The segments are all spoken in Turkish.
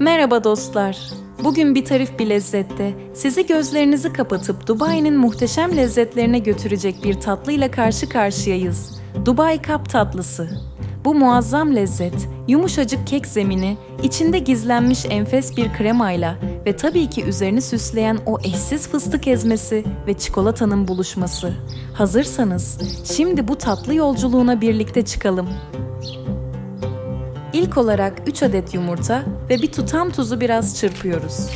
Merhaba dostlar. Bugün bir tarif bir lezzette sizi gözlerinizi kapatıp Dubai'nin muhteşem lezzetlerine götürecek bir tatlıyla karşı karşıyayız. Dubai Kap tatlısı. Bu muazzam lezzet, yumuşacık kek zemini, içinde gizlenmiş enfes bir kremayla ve tabii ki üzerini süsleyen o eşsiz fıstık ezmesi ve çikolatanın buluşması. Hazırsanız şimdi bu tatlı yolculuğuna birlikte çıkalım. İlk olarak 3 adet yumurta ve bir tutam tuzu biraz çırpıyoruz.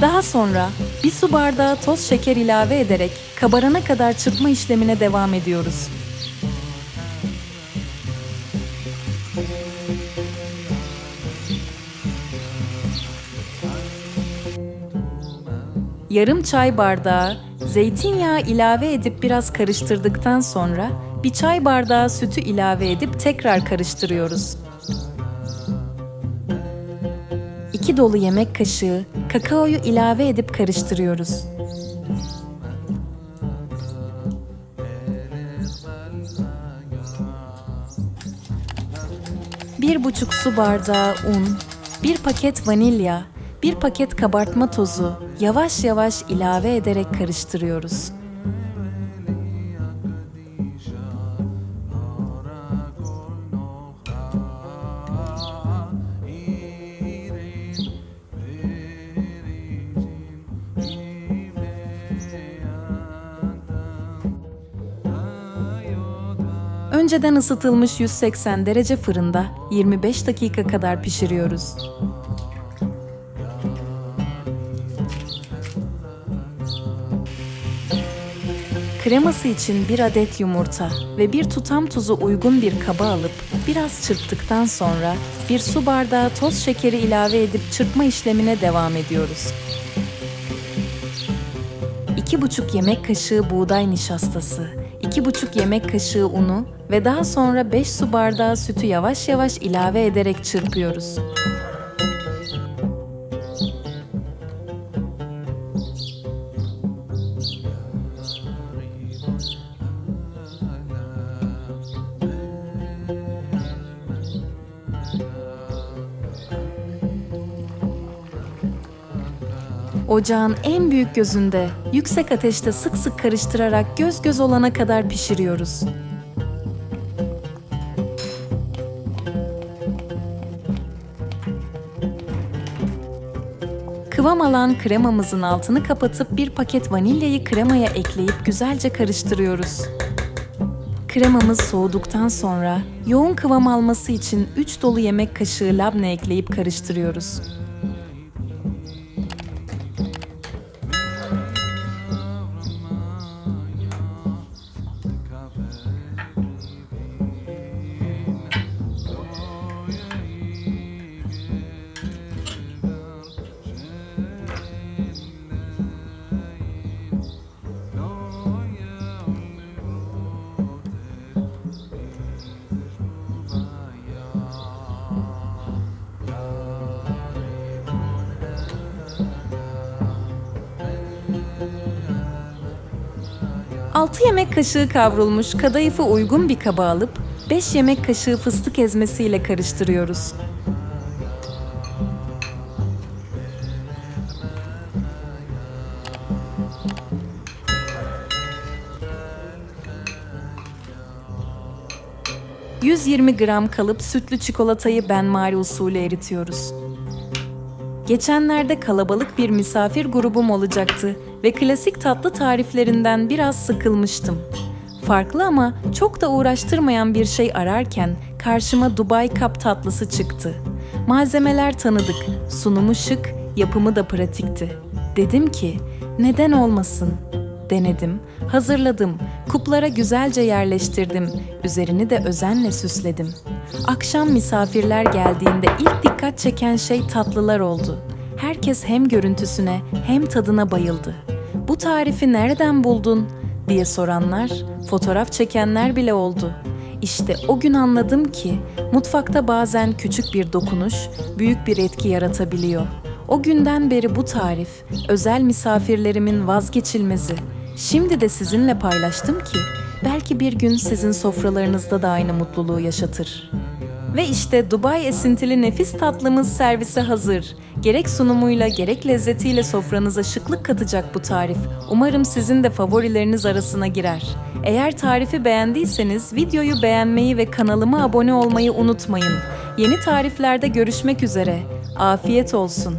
Daha sonra bir su bardağı toz şeker ilave ederek kabarana kadar çırpma işlemine devam ediyoruz. Yarım çay bardağı zeytinyağı ilave edip biraz karıştırdıktan sonra bir çay bardağı sütü ilave edip tekrar karıştırıyoruz. 2 dolu yemek kaşığı kakaoyu ilave edip karıştırıyoruz. Bir buçuk su bardağı un, bir paket vanilya, bir paket kabartma tozu yavaş yavaş ilave ederek karıştırıyoruz. Önceden ısıtılmış 180 derece fırında 25 dakika kadar pişiriyoruz. Kreması için bir adet yumurta ve bir tutam tuzu uygun bir kaba alıp biraz çırptıktan sonra bir su bardağı toz şekeri ilave edip çırpma işlemine devam ediyoruz. 2,5 yemek kaşığı buğday nişastası, 2,5 yemek kaşığı unu ve daha sonra 5 su bardağı sütü yavaş yavaş ilave ederek çırpıyoruz. Ocağın en büyük gözünde yüksek ateşte sık sık karıştırarak göz göz olana kadar pişiriyoruz. Kıvam alan kremamızın altını kapatıp bir paket vanilyayı kremaya ekleyip güzelce karıştırıyoruz. Kremamız soğuduktan sonra yoğun kıvam alması için 3 dolu yemek kaşığı labne ekleyip karıştırıyoruz. Altı yemek kaşığı kavrulmuş kadayıfı uygun bir kaba alıp 5 yemek kaşığı fıstık ezmesiyle karıştırıyoruz. ...120 gram kalıp sütlü çikolatayı benmari usulü eritiyoruz. Geçenlerde kalabalık bir misafir grubum olacaktı ve klasik tatlı tariflerinden biraz sıkılmıştım. Farklı ama çok da uğraştırmayan bir şey ararken karşıma Dubai Kap tatlısı çıktı. Malzemeler tanıdık, sunumu şık, yapımı da pratikti. Dedim ki, neden olmasın? Denedim, hazırladım, kuplara güzelce yerleştirdim, üzerini de özenle süsledim. Akşam misafirler geldiğinde ilk dikkat çeken şey tatlılar oldu. Herkes hem görüntüsüne hem tadına bayıldı. Bu tarifi nereden buldun diye soranlar, fotoğraf çekenler bile oldu. İşte o gün anladım ki mutfakta bazen küçük bir dokunuş büyük bir etki yaratabiliyor. O günden beri bu tarif, özel misafirlerimin vazgeçilmezi. Şimdi de sizinle paylaştım ki, belki bir gün sizin sofralarınızda da aynı mutluluğu yaşatır. Ve işte Dubai esintili nefis tatlımız servise hazır. Gerek sunumuyla gerek lezzetiyle sofranıza şıklık katacak bu tarif. Umarım sizin de favorileriniz arasına girer. Eğer tarifi beğendiyseniz videoyu beğenmeyi ve kanalıma abone olmayı unutmayın. Yeni tariflerde görüşmek üzere. Afiyet olsun.